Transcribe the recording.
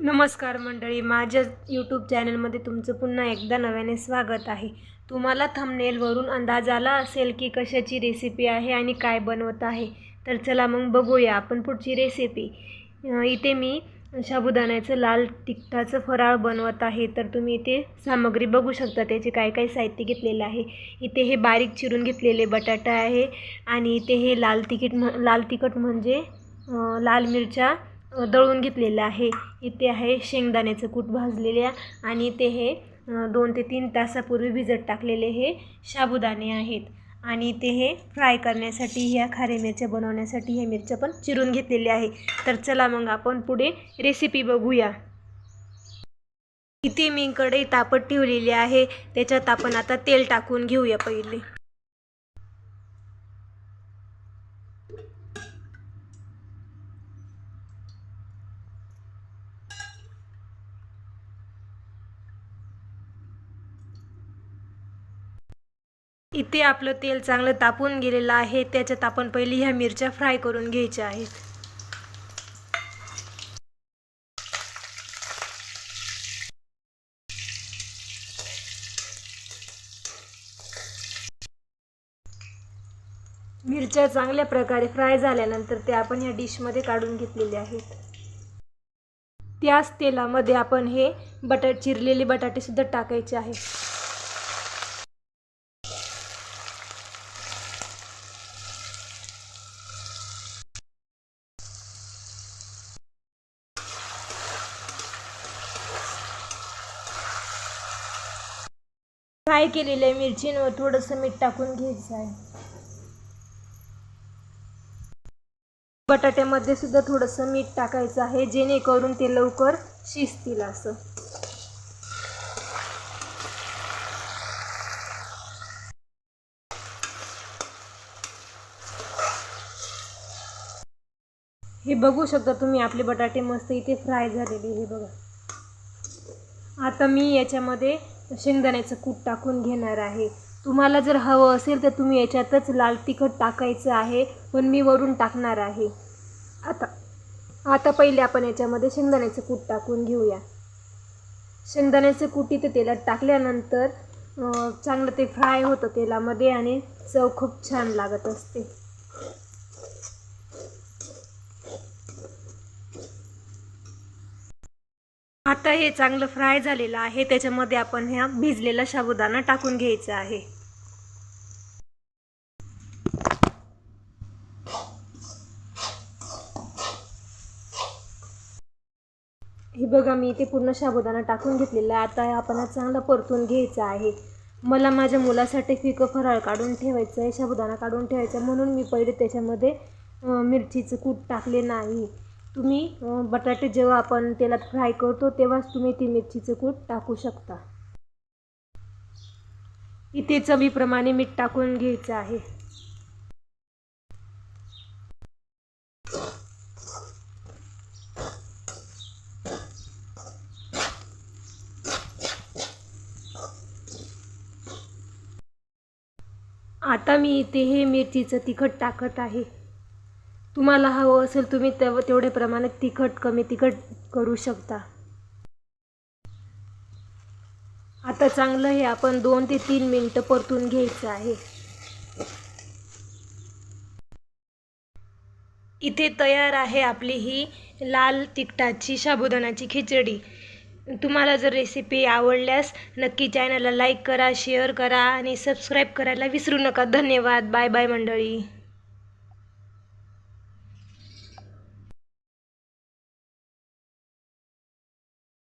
नमस्कार मंडळी माझ्या यूट्यूब चॅनलमध्ये तुमचं पुन्हा एकदा नव्याने स्वागत आहे. तुम्हाला थंबनेलवरून अंदाज आला असेल की कशाची रेसिपी आहे आणि काय बनवत आहे तर चला मग बघूया आपण पुढची रेसिपी इथे मी साबुदाण्याचं लाल तिखटाचं फराळ बनवत आहे तर तुम्ही इथे सामग्री बघू शकता त्याचे काय काय साहित्य घेतलेलं आहे. इथे हे बारीक चिरून घेतलेले बटाटा आहे आणि इथे हे लाल तिखट म्ह लाल तिखट म्हणजे लाल मिरच्या दळून घेतलेलं आहे. इथे आहे शेंगदाण्याचं कूट भाजलेल्या आणि इथे हे दोन ते तीन तासापूर्वी भिजत टाकलेले हे साबुदाणे आहेत. आणि इथे हे फ्राय करण्यासाठी ह्या खारे मिरच्या बनवण्यासाठी हे मिरच्या पण चिरून घेतलेले आहे. तर चला मग आपण पुढे रेसिपी बघूया. इथे मी कडे तापत ठेवलेली आहे. त्याच्यात आपण आता तेल टाकून घेऊया पहिले. इथे आपलं तेल चांगलं तापून गेलेलं आहे. त्याच्यात आपण पहिली ह्या मिरच्या फ्राय करून घ्यायच्या आहेत. मिरच्या चांगल्या प्रकारे फ्राय झाल्यानंतर ते आपण ह्या डिशमध्ये काढून घेतलेले आहेत. त्याच तेलामध्ये आपण हे बटाट चिरलेले बटाटे सुद्धा टाकायचे आहेत. फ्राय आहे मिरचींवर थोडंसं मीठ टाकून घ्यायचं आहे. बटाट्यामध्ये सुद्धा थोडंसं मीठ टाकायचं आहे जेणेकरून ते लवकर शिजतील असं. हे बघू शकता तुम्ही आपले बटाटे मस्त इथे फ्राय झालेले हे बघा. आता मी याच्यामध्ये शेंगदाण्याचं कूट टाकून घेणार आहे. तुम्हाला जर हवं असेल तर तुम्ही याच्यातच लाल तिखट टाकायचं आहे पण मी वरून टाकणार आहे. आता आता पहिले आपण याच्यामध्ये शेंगदाण्याचं कूट टाकून घेऊया. शेंगदाण्याचं कूट इथे तेलात टाकल्यानंतर चांगलं ते फ्राय होतं तेलामध्ये आणि चव खूप छान लागत असते. आता हे चांगलं फ्राय झालेलं आहे. त्याच्यामध्ये आपण ह्या भिजलेला साबुदाणा टाकून घ्यायचा आहे. हे बघा मी इथे पूर्ण साबुदाणा टाकून घेतलेला आहे. आता आपण हा चांगला परतून घ्यायचा आहे. मला माझ्या मुलासाठी फिकं फराळ काढून ठेवायचं आहे साबुदाणा काढून ठेवायचा आहे. म्हणून मी पहिले त्याच्यामध्ये मिरचीचं कूट टाकले नाही. तुम्ही बटाटे जेव्हा आपण तेलात फ्राय करतो तेव्हाच तुम्ही ती मिरचीचं कूट टाकू शकता. इथे चवीप्रमाणे मीठ टाकून घ्यायचं आहे. आता मी इथे हे मिरचीचं तिखट टाकत आहे. तुम्हाला हवं असेल तुम्ही तेव तेवढ्या प्रमाणात तिखट कमी तिखट करू शकता. आता चांगलं हे आपण दोन ते तीन मिनटं परतून घ्यायचं आहे. इथे तयार आहे आपली ही लाल तिखटाची साबुदाणाची खिचडी. तुम्हाला जर रेसिपी आवडल्यास नक्की चॅनलला लाईक करा शेअर करा आणि सबस्क्राईब करायला विसरू नका. धन्यवाद. बाय बाय मंडळी.